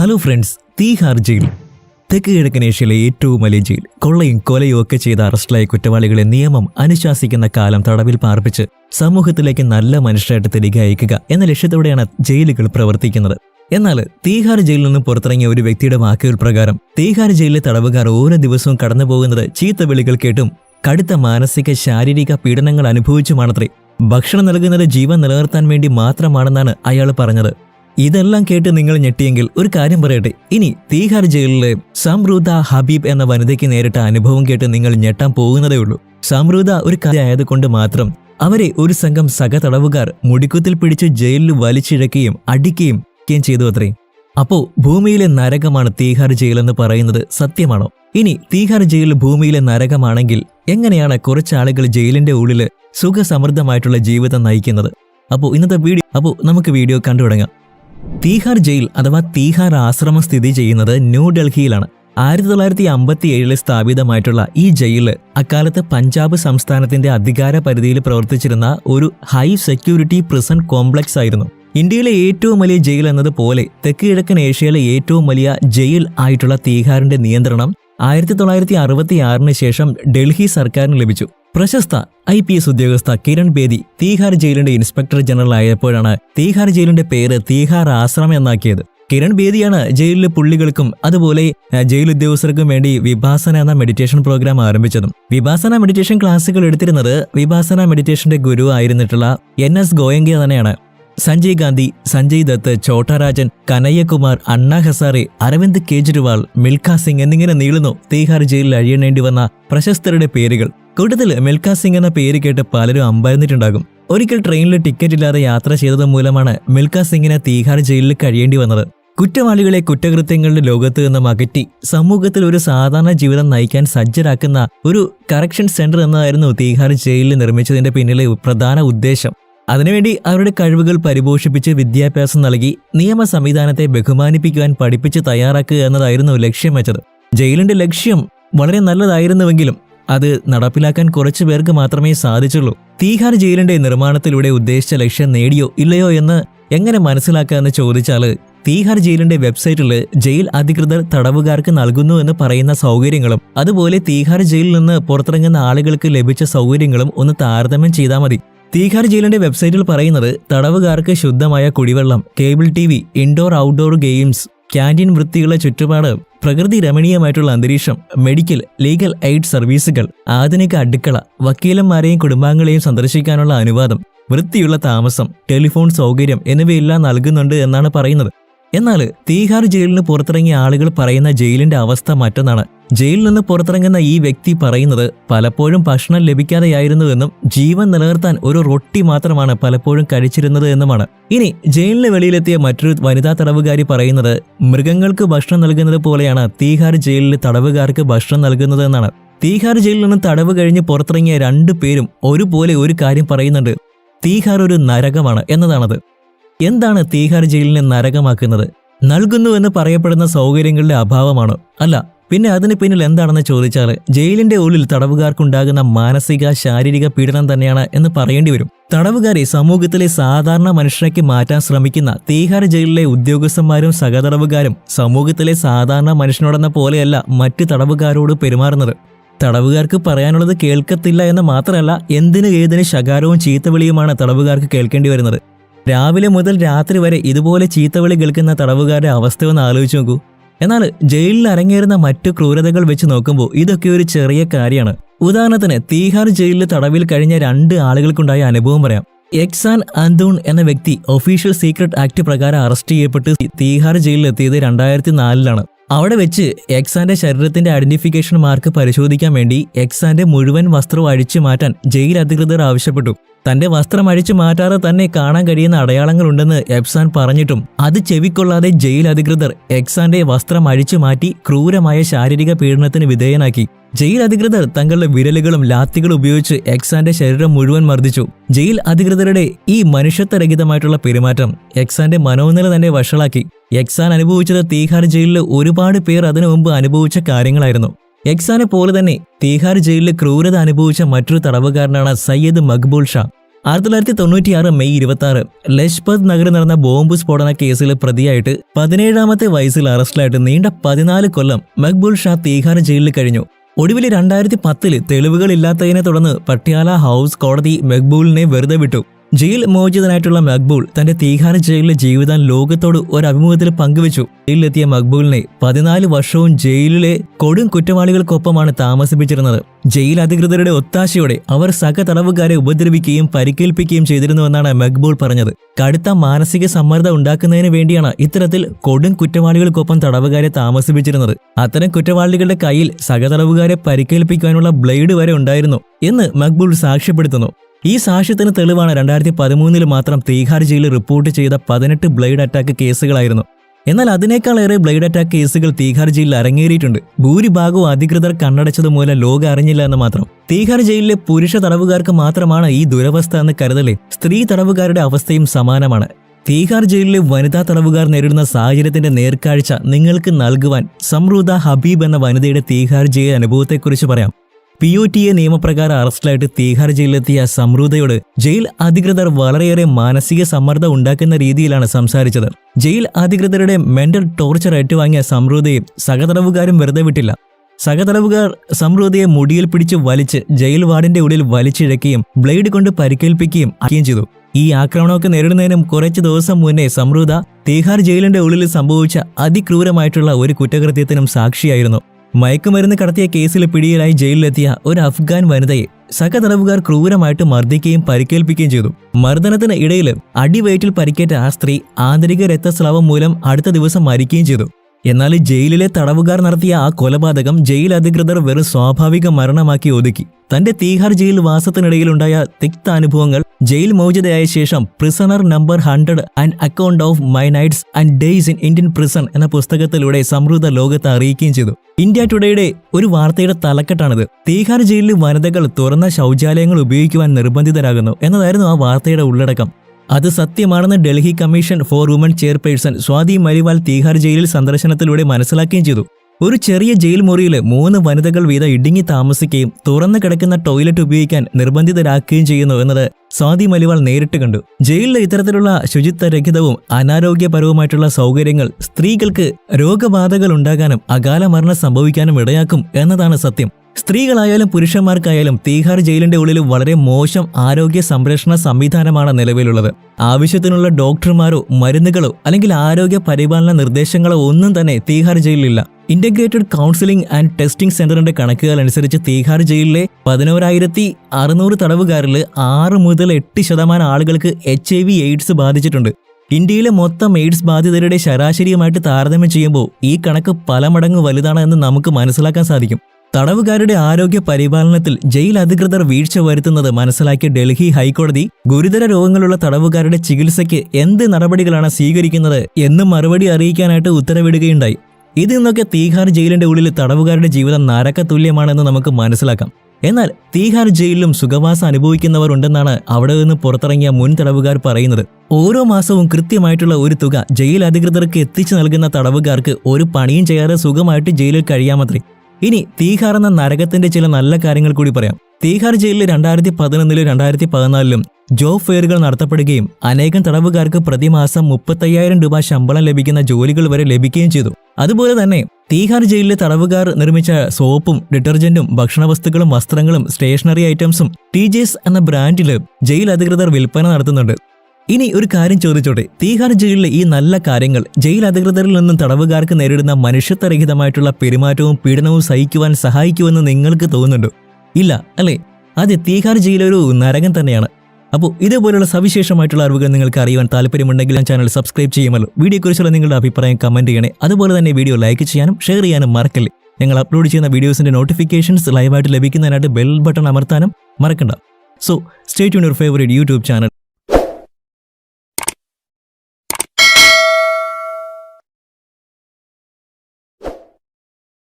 Hello friends Tihar jail തെക്ക് കിഴക്കൻ ഏഷ്യയിലെ ഏറ്റവും വലിയ ജയിൽ കൊള്ളയും കൊലയും ഒക്കെ ചെയ്ത അറസ്റ്റിലായ കുറ്റവാളികളെ നിയമം അനുശാസിക്കുന്ന കാലം തടവിൽ പാർപ്പിച്ച് സമൂഹത്തിലേക്ക് നല്ല മനുഷ്യരായിട്ട് തിരികെ അയക്കുക എന്ന ലക്ഷ്യത്തോടെയാണ് ജയിലുകൾ പ്രവർത്തിക്കുന്നത്. എന്നാൽ തീഹാർ ജയിലിൽ നിന്ന് പുറത്തിറങ്ങിയ ഒരു വ്യക്തിയുടെ വാക്കുകൾ പ്രകാരം തീഹാർ ജയിലിലെ തടവുകാർ ഓരോ ദിവസവും കടന്നു പോകുന്നത് ചീത്ത വിളികൾ കേട്ടും കടുത്ത മാനസിക ശാരീരിക പീഡനങ്ങൾ അനുഭവിച്ചുമാണത്രേ. ഭക്ഷണം നൽകുന്നത് ജീവൻ നിലനിർത്താൻ വേണ്ടി മാത്രമാണെന്നാണ് അയാൾ പറഞ്ഞത്. ഇതെല്ലാം കേട്ട് നിങ്ങൾ ഞെട്ടിയെങ്കിൽ ഒരു കാര്യം പറയട്ടെ. ഇനി തീഹാർ ജയിലിലെ സംറൂദ ഹബീബ് എന്ന വനിതയ്ക്ക് നേരിട്ട അനുഭവം കേട്ട് നിങ്ങൾ ഞെട്ടാൻ പോകുന്നതേ ഉള്ളൂ. സംറൂദ ഒരു കഥ ആയതുകൊണ്ട് മാത്രം അവരെ ഒരു സംഘം സഹതടവുകാർ മുടിക്കുത്തിൽ പിടിച്ച് ജയിലിൽ വലിച്ചിഴക്കുകയും അടിക്കുകയും ഒക്കെയും ചെയ്തു അത്രേ. അപ്പോ ഭൂമിയിലെ നരകമാണ് തീഹാർ ജയിൽ എന്ന് പറയുന്നത് സത്യമാണോ? ഇനി തീഹാർ ജയിൽ ഭൂമിയിലെ നരകമാണെങ്കിൽ എങ്ങനെയാണ് കുറച്ചാളുകൾ ജയിലിന്റെ ഉള്ളിൽ സുഖസമൃദ്ധമായിട്ടുള്ള ജീവിതം നയിക്കുന്നത്? അപ്പോൾ ഇന്നത്തെ വീഡിയോ അപ്പോൾ നമുക്ക് വീഡിയോ കണ്ടു തുടങ്ങാം തീഹാർ ജയിൽ അഥവാ തീഹാർ ആശ്രമം സ്ഥിതി ചെയ്യുന്നത് ന്യൂഡൽഹിയിലാണ് ആയിരത്തി തൊള്ളായിരത്തി അമ്പത്തി ഏഴിൽ സ്ഥാപിതമായിട്ടുള്ള ഈ ജയിൽ അക്കാലത്ത് പഞ്ചാബ് സംസ്ഥാനത്തിന്റെ അധികാര പരിധിയിൽ പ്രവർത്തിച്ചിരുന്ന ഒരു ഹൈ സെക്യൂരിറ്റി പ്രിസൺ കോംപ്ലക്സ് ആയിരുന്നു. ഇന്ത്യയിലെ ഏറ്റവും വലിയ ജയിൽ എന്നതുപോലെ തെക്ക് കിഴക്കൻ ഏഷ്യയിലെ ഏറ്റവും വലിയ ജയിൽ ആയിട്ടുള്ള തീഹാറിന്റെ നിയന്ത്രണം ആയിരത്തി തൊള്ളായിരത്തി അറുപത്തി ആറിന് ശേഷം ഡൽഹി സർക്കാരിന് ലഭിച്ചു. പ്രശസ്ത ഐ പി എസ് ഉദ്യോഗസ്ഥ കിരൺ ബേദി തീഹാർ ജയിലിന്റെ ഇൻസ്പെക്ടർ ജനറൽ ആയപ്പോഴാണ് തീഹാർ ജയിലിന്റെ പേര് തീഹാർ ആശ്രമം എന്നാക്കിയത്. കിരൺ ബേദിയാണ് ജയിലിലെ പുള്ളികൾക്കും അതുപോലെ ജയിൽ ഉദ്യോഗസ്ഥർക്കും വേണ്ടി വിഭാസന എന്ന മെഡിറ്റേഷൻ പ്രോഗ്രാം ആരംഭിച്ചതും. വിഭാസന മെഡിറ്റേഷൻ ക്ലാസ്സുകൾ എടുത്തിരുന്നത് വിഭാസന മെഡിറ്റേഷന്റെ ഗുരു ആയിരുന്നിട്ടുള്ള എൻ എസ് ഗോയങ്ക തന്നെയാണ്. സഞ്ജയ് ഗാന്ധി സഞ്ജയ് ദത്ത് ചോട്ടാരാജൻ കനയ്യകുമാർ അണ്ണ ഹസാറെ അരവിന്ദ് കേജ്രിവാൾ മിൽഖ സിംഗ് എന്നിങ്ങനെ നീളുന്നു തീഹാർ ജയിലിൽ അഴിയണേണ്ടി വന്ന പ്രശസ്തരുടെ പേരുകൾ. കൂടുതൽ മിൽഖ സിംഗ് എന്ന പേര് കേട്ട് പലരും അമ്പരന്നിട്ടുണ്ടാകും. ഒരിക്കൽ ട്രെയിനിൽ ടിക്കറ്റ് ഇല്ലാതെ യാത്ര ചെയ്തത് മൂലമാണ് മിൽഖ സിംഗിനെ തീഹാർ ജയിലിൽ കഴിയേണ്ടി വന്നത്. കുറ്റവാളികളെ കുറ്റകൃത്യങ്ങളുടെ ലോകത്ത് നിന്നും അകറ്റി സമൂഹത്തിൽ ഒരു സാധാരണ ജീവിതം നയിക്കാൻ സജ്ജരാക്കുന്ന ഒരു കറക്ഷൻ സെന്റർ എന്നതായിരുന്നു തീഹാർ ജയിലിൽ നിർമ്മിച്ചതിന്റെ പിന്നിലെ പ്രധാന ഉദ്ദേശം. അതിനുവേണ്ടി അവരുടെ കഴിവുകൾ പരിപോഷിപ്പിച്ച് വിദ്യാഭ്യാസം നൽകി നിയമ സംവിധാനത്തെ ബഹുമാനിപ്പിക്കുവാൻ പഠിപ്പിച്ച് തയ്യാറാക്കുക എന്നതായിരുന്നു ലക്ഷ്യം വെച്ചത്. ജയിലിന്റെ ലക്ഷ്യം വളരെ നല്ലതായിരുന്നുവെങ്കിലും അത് നടപ്പിലാക്കാൻ കുറച്ചു പേർക്ക് മാത്രമേ സാധിച്ചുള്ളൂ. തീഹാർ ജയിലിന്റെ നിർമ്മാണത്തിലൂടെ ഉദ്ദേശിച്ച ലക്ഷ്യം നേടിയോ ഇല്ലയോ എന്ന് എങ്ങനെ മനസ്സിലാക്കാമെന്ന് ചോദിച്ചാൽ തീഹാർ ജയിലിന്റെ വെബ്സൈറ്റിൽ ജയിൽ അധികൃതർ തടവുകാർക്ക് നൽകുന്നു എന്ന് പറയുന്ന സൗകര്യങ്ങളും അതുപോലെ തീഹാർ ജയിലിൽ നിന്ന് പുറത്തിറങ്ങുന്ന ആളുകൾക്ക് ലഭിച്ച സൗകര്യങ്ങളും ഒന്ന് താരതമ്യം ചെയ്താൽ മതി. തീഹാർ ജയിലിന്റെ വെബ്സൈറ്റിൽ പറയുന്നത് തടവുകാർക്ക് ശുദ്ധമായ കുടിവെള്ളം cable T V indoor outdoor games canteen വൃത്തിയുള്ള ചുറ്റുപാട് പ്രകൃതി രമണീയമായിട്ടുള്ള അന്തരീക്ഷം മെഡിക്കൽ ലീഗൽ എയ്ഡ് സർവീസുകൾ ആധുനിക അടുക്കള വക്കീലന്മാരെയും കുടുംബാംഗങ്ങളെയും സന്ദർശിക്കാനുള്ള അനുവാദം വൃത്തിയുള്ള താമസം ടെലിഫോൺ സൗകര്യം എന്നിവയെല്ലാം നൽകുന്നുണ്ട് എന്നാണ് പറയുന്നത്. എന്നാൽ തീഹാർ ജയിലിന് പുറത്തിറങ്ങിയ ആളുകൾ പറയുന്ന ജയിലിന്റെ അവസ്ഥ മറ്റൊന്നാണ്. ജയിലിൽ നിന്ന് പുറത്തിറങ്ങുന്ന ഈ വ്യക്തി പറയുന്നത് പലപ്പോഴും ഭക്ഷണം ലഭിക്കാതെയായിരുന്നുവെന്നും ജീവൻ നിലനിർത്താൻ ഒരു റൊട്ടി മാത്രമാണ് പലപ്പോഴും കഴിച്ചിരുന്നത് എന്നുമാണ്. ഇനി ജയിലിന് വെളിയിലെത്തിയ മറ്റൊരു വനിതാ തടവുകാരി പറയുന്നത് മൃഗങ്ങൾക്ക് ഭക്ഷണം നൽകുന്നത് പോലെയാണ് തീഹാർ ജയിലിൽ തടവുകാർക്ക് ഭക്ഷണം നൽകുന്നത് എന്നാണ്. തീഹാർ ജയിലിൽ നിന്ന് തടവ് കഴിഞ്ഞ് പുറത്തിറങ്ങിയ രണ്ടു പേരും ഒരുപോലെ ഒരു കാര്യം പറയുന്നുണ്ട്. തീഹാർ ഒരു നരകമാണ് എന്നതാണത്. എന്താണ് തീഹാർ ജയിലിനെ നരകമാക്കുന്നത്? നൽകുന്നു എന്ന് പറയപ്പെടുന്ന സൗകര്യങ്ങളുടെ അഭാവമാണോ? അല്ല പിന്നെ അതിന് പിന്നിൽ എന്താണെന്ന് ചോദിച്ചാൽ ജയിലിന്റെ ഉള്ളിൽ തടവുകാർക്കുണ്ടാകുന്ന മാനസിക ശാരീരിക പീഡനം തന്നെയാണ് എന്ന് പറയേണ്ടി വരും. തടവുകാരെ സമൂഹത്തിലെ സാധാരണ മനുഷ്യരാക്കി മാറ്റാൻ ശ്രമിക്കുന്ന തീഹാർ ജയിലിലെ ഉദ്യോഗസ്ഥന്മാരും സഹതടവുകാരും സമൂഹത്തിലെ സാധാരണ മനുഷ്യനോടെന്ന പോലെയല്ല മറ്റ് തടവുകാരോട് പെരുമാറുന്നത്. തടവുകാർക്ക് പറയാനുള്ളത് കേൾക്കത്തില്ല എന്ന് മാത്രമല്ല എന്തിനു ഏതിന് ശകാരവും ചീത്തവിളിയുമാണ് തടവുകാർക്ക് കേൾക്കേണ്ടി വരുന്നത്. രാവിലെ മുതൽ രാത്രി വരെ ഇതുപോലെ ചീത്തവിളി കേൾക്കുന്ന തടവുകാരുടെ അവസ്ഥ ഒന്ന് ആലോചിച്ച് നോക്കൂ. എന്നാൽ ജയിലിൽ അരങ്ങേറുന്ന മറ്റു ക്രൂരതകൾ വെച്ച് നോക്കുമ്പോൾ ഇതൊക്കെ ഒരു ചെറിയ കാര്യമാണ്. ഉദാഹരണത്തിന് തീഹാർ ജയിലിൽ തടവിൽ കഴിഞ്ഞ രണ്ട് ആളുകൾക്കുണ്ടായ അനുഭവം പറയാം. എക്സാൻ അന്തൂൺ എന്ന വ്യക്തി ഒഫീഷ്യൽ സീക്രട്ട് ആക്ട് പ്രകാരം അറസ്റ്റ് ചെയ്യപ്പെട്ട് തീഹാർ ജയിലിലെത്തിയത് രണ്ടായിരത്തി നാലിലാണ് അവിടെ വെച്ച് എക്സാന്റെ ശരീരത്തിന്റെ ഐഡന്റിഫിക്കേഷൻ മാർക്ക് പരിശോധിക്കാൻ വേണ്ടി എക്സാന്റെ മുഴുവൻ വസ്ത്രവും അഴിച്ചു മാറ്റാൻ ജയിൽ അധികൃതർ ആവശ്യപ്പെട്ടു. തന്റെ വസ്ത്രം അഴിച്ചു മാറ്റാതെ തന്നെ കാണാൻ കഴിയുന്ന അടയാളങ്ങളുണ്ടെന്ന് എഫ്സാൻ പറഞ്ഞിട്ടും അത് ചെവിക്കൊള്ളാതെ ജയിൽ അധികൃതർ എക്സാന്റെ വസ്ത്രം അഴിച്ചു മാറ്റി ക്രൂരമായ ശാരീരിക പീഡനത്തിന് വിധേയനാക്കി. ജയിൽ അധികൃതർ തങ്ങളുടെ വിരലുകളും ലാത്തികളും ഉപയോഗിച്ച് എക്സാന്റെ ശരീരം മുഴുവൻ മർദ്ദിച്ചു. ജയിൽ അധികൃതരുടെ ഈ മനുഷ്യത്വരഹിതമായിട്ടുള്ള പെരുമാറ്റം എക്സാന്റെ മനോനില തന്നെ വഷളാക്കി. എക്സാൻ അനുഭവിച്ചത് തീഹാർ ജയിലിൽ ഒരുപാട് പേർ അതിനു മുമ്പ് അനുഭവിച്ച കാര്യങ്ങളായിരുന്നു. എക്സാനെ പോലെ തന്നെ തീഹാർ ജയിലിൽ ക്രൂരത അനുഭവിച്ച മറ്റൊരു തടവുകാരനാണ് സയ്യദ് മഖ്ബൂൾ ഷാ. ആയിരത്തി തൊള്ളായിരത്തി തൊണ്ണൂറ്റിയാറ് മെയ് ഇരുപത്തി ആറ് ലജ്പത് നഗറിൽ നടന്ന ബോംബ് സ്ഫോടന കേസിൽ പ്രതിയായിട്ട് പതിനേഴാമത്തെ വയസ്സിൽ അറസ്റ്റിലായിട്ട് നീണ്ട പതിനാല് കൊല്ലം മക്ബൂൾ ഷാ തീഹാർ ജയിലിൽ കഴിഞ്ഞു. ഒടുവിൽ രണ്ടായിരത്തി പത്തിൽ തെളിവുകളില്ലാത്തതിനെ തുടർന്ന് പട്യാല ഹൗസ് കോടതി മക്ബൂളിനെ വെറുതെ വിട്ടു. ജയിൽ മോചിതനായിട്ടുള്ള മക്ബൂൾ തന്റെ തീഹാന ജയിലിലെ ജീവിതം ലോകത്തോട് ഒരു അഭിമുഖത്തിൽ പങ്കുവച്ചു. ജയിലിലെത്തിയ മക്ബൂളിനെ പതിനാല് വർഷവും ജയിലിലെ കൊടും കുറ്റവാളികൾക്കൊപ്പമാണ് താമസിപ്പിച്ചിരുന്നത്. ജയിൽ അധികൃതരുടെ ഒത്താശയോടെ അവർ സഹ തടവുകാരെ ഉപദ്രവിക്കുകയും പരിക്കേൽപ്പിക്കുകയും ചെയ്തിരുന്നുവെന്നാണ് മക്ബൂൾ പറഞ്ഞത്. കടുത്ത മാനസിക സമ്മർദ്ദം ഉണ്ടാക്കുന്നതിന് വേണ്ടിയാണ് ഇത്തരത്തിൽ കൊടും കുറ്റവാളികൾക്കൊപ്പം തടവുകാരെ താമസിപ്പിച്ചിരുന്നത്. അത്തരം കുറ്റവാളികളുടെ കയ്യിൽ സഹതടവുകാരെ പരിക്കേൽപ്പിക്കാനുള്ള ബ്ലേഡ് വരെ ഉണ്ടായിരുന്നു എന്ന് മക്ബൂൾ സാക്ഷ്യപ്പെടുത്തുന്നു. ഈ സാക്ഷ്യത്തിന് തെളിവാണ് രണ്ടായിരത്തി പതിമൂന്നിൽ മാത്രം തീഹാർ ജയിലിൽ റിപ്പോർട്ട് ചെയ്ത പതിനെട്ട് ബ്ലേഡ് അറ്റാക്ക് കേസുകളായിരുന്നു. എന്നാൽ അതിനേക്കാളേറെ ബ്ലേഡ് അറ്റാക്ക് കേസുകൾ തീഹാർ ജയിലിൽ അരങ്ങേറിയിട്ടുണ്ട്. ഭൂരിഭാഗവും അധികൃതർ കണ്ണടച്ചത് മൂലം ലോകം അറിഞ്ഞില്ല എന്ന് മാത്രം. തീഹാർ ജയിലിലെ പുരുഷ തടവുകാർക്ക് മാത്രമാണ് ഈ ദുരവസ്ഥ എന്ന് കരുതലേ. സ്ത്രീ തടവുകാരുടെ അവസ്ഥയും സമാനമാണ്. തീഹാർ ജയിലിലെ വനിതാ തടവുകാർ നേരിടുന്ന സാഹചര്യത്തിന്റെ നേർക്കാഴ്ച നിങ്ങൾക്ക് നൽകുവാൻ സംറൂദ ഹബീബ് എന്ന വനിതയുടെ തീഹാർ ജയിൽ അനുഭവത്തെക്കുറിച്ച് പറയാം. പി ഒ ടി എ നിയമപ്രകാരം അറസ്റ്റിലായിട്ട് തീഹാർ ജയിലിലെത്തിയ സമൃദ്ധയോട് ജയിൽ അധികൃതർ വളരെയേറെ മാനസിക സമ്മർദ്ദം ഉണ്ടാക്കുന്ന രീതിയിലാണ് സംസാരിച്ചത്. ജയിൽ അധികൃതരുടെ മെന്റൽ ടോർച്ചർ ഏറ്റുവാങ്ങിയ സമൃദ്ധയും സഹതടവുകാരും വെറുതെ വിട്ടില്ല. സഹതടവുകാർ സമൃദ്ധയെ മുടിയിൽ പിടിച്ച് വലിച്ച് ജയിൽ വാർഡിന്റെ ഉള്ളിൽ വലിച്ചിഴക്കുകയും ബ്ലേഡ് കൊണ്ട് പരിക്കേൽപ്പിക്കുകയും ആക്കുകയും ചെയ്തു. ഈ ആക്രമണമൊക്കെ നേരിടുന്നതിനും കുറച്ച് ദിവസം മുന്നേ സമൃദ്ധ തീഹാർ ജയിലിന്റെ ഉള്ളിൽ സംഭവിച്ച അതിക്രൂരമായിട്ടുള്ള ഒരു കുറ്റകൃത്യത്തിനും സാക്ഷിയായിരുന്നു. മയക്കുമരുന്ന് കടത്തിയ കേസിൽ പിടിയിലായി ജയിലിലെത്തിയ ഒരു അഫ്ഗാൻ വനിതയെ സഹതടവുകാർ ക്രൂരമായിട്ട് മർദ്ദിക്കുകയും പരിക്കേൽപ്പിക്കുകയും ചെയ്തു. മർദ്ദനത്തിന് ഇടയിൽ അടിവയറ്റിൽ പരിക്കേറ്റ ആ സ്ത്രീ ആന്തരിക രക്തസ്രാവം മൂലം അടുത്ത ദിവസം മരിക്കുകയും ചെയ്തു. എന്നാൽ ജയിലിലെ തടവുകാർ നടത്തിയ ആ കൊലപാതകം ജയിൽ അധികൃതർ വെറും സ്വാഭാവിക മരണമാക്കി ഒതുക്കി. തന്റെ തീഹാർ ജയിൽ വാസത്തിനിടയിലുണ്ടായ തിക്ത അനുഭവങ്ങൾ ജയിൽ മോചിതയായ ശേഷം prisoner number hundred and account of my nights and days in Indian prison എന്ന പുസ്തകത്തിലൂടെ സമൃദ്ധ ലോകത്തെ അറിയിക്കുകയും ചെയ്തു. ഇന്ത്യ ടുഡേയുടെ ഒരു വാർത്തയുടെ തലക്കെട്ടാണിത്. തീഹാർ ജയിലിൽ വനിതകൾ തുറന്ന ശൗചാലയങ്ങൾ ഉപയോഗിക്കുവാൻ നിർബന്ധിതരാകുന്നു എന്നതായിരുന്നു ആ വാർത്തയുടെ ഉള്ളടക്കം. അത് സത്യമാണെന്ന് Delhi commission for woman chairperson Swati Maliwal Tihar ജയിലിൽ സന്ദർശനത്തിലൂടെ മനസ്സിലാക്കുകയും ചെയ്തു. ഒരു ചെറിയ ജയിൽ മുറിയിൽ മൂന്ന് വനിതകൾ വീതം ഇടുങ്ങി താമസിക്കുകയും തുറന്നു കിടക്കുന്ന ടോയ്ലറ്റ് ഉപയോഗിക്കാൻ നിർബന്ധിതരാക്കുകയും ചെയ്യുന്നു എന്നത് സ്വാതി മലിവാൾ നേരിട്ട് കണ്ടു. ജയിലിലെ ഇത്തരത്തിലുള്ള ശുചിത്വരഹിതവും അനാരോഗ്യപരവുമായിട്ടുള്ള സൗകര്യങ്ങൾ സ്ത്രീകൾക്ക് രോഗബാധകൾ ഉണ്ടാകാനും അകാല മരണം സംഭവിക്കാനും ഇടയാക്കും എന്നതാണ് സത്യം. സ്ത്രീകളായാലും പുരുഷന്മാർക്കായാലും തീഹാർ ജയിലിന്റെ ഉള്ളിൽ വളരെ മോശം ആരോഗ്യ സംരക്ഷണ സംവിധാനമാണ് നിലവിലുള്ളത്. ആവശ്യത്തിനുള്ള ഡോക്ടർമാരോ മരുന്നുകളോ അല്ലെങ്കിൽ ആരോഗ്യ പരിപാലന നിർദ്ദേശങ്ങളോ ഒന്നും തന്നെ തീഹാർ ജയിലിലില്ല. ഇന്റഗ്രേറ്റഡ് കൗൺസിലിംഗ് ആൻഡ് ടെസ്റ്റിംഗ് സെന്ററിന്റെ കണക്കുകൾ അനുസരിച്ച് തീഹാർ ജയിലിലെ പതിനോരായിരത്തി അറുന്നൂറ് തടവുകാരിൽ ആറ് മുതൽ എട്ട് ശതമാനം ആളുകൾക്ക് എച്ച് ഐ വി എയ്ഡ്സ് ബാധിച്ചിട്ടുണ്ട്. ഇന്ത്യയിലെ മൊത്തം എയ്ഡ്സ് ബാധിതരുടെ ശരാശരിയുമായിട്ട് താരതമ്യം ചെയ്യുമ്പോൾ ഈ കണക്ക് പല മടങ്ങ് വലുതാണ് എന്ന് നമുക്ക് മനസ്സിലാക്കാൻ സാധിക്കും. തടവുകാരുടെ ആരോഗ്യ പരിപാലനത്തിൽ ജയിൽ അധികൃതർ വീഴ്ച വരുത്തുന്നത് മനസ്സിലാക്കിയ ഡൽഹി ഹൈക്കോടതി ഗുരുതര രോഗങ്ങളുള്ള തടവുകാരുടെ ചികിത്സയ്ക്ക് എന്ത് നടപടികളാണ് സ്വീകരിക്കുന്നത് എന്ന് മറുപടി അറിയിക്കാനായിട്ട് ഉത്തരവിടുകയുണ്ടായി. ഇതിൽ നിന്നൊക്കെ തീഹാർ ജയിലിന്റെ ഉള്ളിൽ തടവുകാരുടെ ജീവിതം നരക തുല്യമാണെന്ന് നമുക്ക് മനസ്സിലാക്കാം. എന്നാൽ തീഹാർ ജയിലിലും സുഖവാസം അനുഭവിക്കുന്നവർ ഉണ്ടെന്നാണ് അവിടെ നിന്ന് പുറത്തിറങ്ങിയ മുൻ തടവുകാർ പറയുന്നത്. ഓരോ മാസവും കൃത്യമായിട്ടുള്ള ഒരു തുക ജയിൽ അധികൃതർക്ക് എത്തിച്ചു നൽകുന്ന തടവുകാർക്ക് ഒരു പണിയും ചെയ്യാതെ സുഖമായിട്ട് ജയിലിൽ കഴിയാമത്രേ. ഇനി തീഹാർ എന്ന നരകത്തിന്റെ ചില നല്ല കാര്യങ്ങൾ കൂടി പറയാം. തീഹാർ ജയിലിൽ രണ്ടായിരത്തി പതിനൊന്നിലും രണ്ടായിരത്തി പതിനാലിലും ജോബ് ഫെയറുകൾ നടത്തപ്പെടുകയും അനേകം തടവുകാർക്ക് പ്രതിമാസം മുപ്പത്തയ്യായിരം രൂപ ശമ്പളം ലഭിക്കുന്ന ജോലികൾ വരെ ലഭിക്കുകയും ചെയ്തു. അതുപോലെ തന്നെ തീഹാർ ജയിലിലെ തടവുകാർ നിർമ്മിച്ച സോപ്പും ഡിറ്റർജന്റും ഭക്ഷണ വസ്തുക്കളും വസ്ത്രങ്ങളും സ്റ്റേഷനറി ഐറ്റംസും ടി എന്ന ബ്രാൻഡിൽ ജയിൽ അധികൃതർ വിൽപ്പന നടത്തുന്നുണ്ട്. ഇനി ഒരു കാര്യം ചോദിച്ചോട്ടെ? തീഹാർ ജയിലിലെ ഈ നല്ല കാര്യങ്ങൾ ജയിൽ അധികൃതരിൽ നിന്നും തടവുകാർക്ക് നേരിടുന്ന മനുഷ്യത്വരഹിതമായിട്ടുള്ള പെരുമാറ്റവും പീഡനവും സഹിക്കുവാൻ സഹായിക്കുമെന്ന് നിങ്ങൾക്ക് തോന്നുന്നുണ്ടോ? ഇല്ല അല്ലേ? അതെ തീഹാർ ജയിലൊരു നരകം തന്നെയാണ്. അപ്പോൾ ഇതേപോലെയുള്ള സവിശേഷമായിട്ടുള്ള അറിവുകൾ നിങ്ങൾക്ക് അറിയാൻ താല്പര്യമുണ്ടെങ്കിൽ ഞാൻ ചാനൽ സബ്സ്ക്രൈബ് ചെയ്യുമല്ലോ. വീഡിയോയെക്കുറിച്ചുള്ള നിങ്ങളുടെ അഭിപ്രായം കമന്റ് ചെയ്യണേ. അതുപോലെ തന്നെ വീഡിയോ ലൈക്ക് ചെയ്യാനും ഷെയർ ചെയ്യാനും മറക്കല്ലേ. ഞങ്ങൾ അപ്ലോഡ് ചെയ്യുന്ന വീഡിയോസിന്റെ നോട്ടിഫിക്കേഷൻസ് ലൈവായിട്ട് ലഭിക്കുന്നതിനായിട്ട് ബെൽ ബട്ടൺ അമർത്താനും മറക്കണ്ട. So stay tune your favourite YouTube channel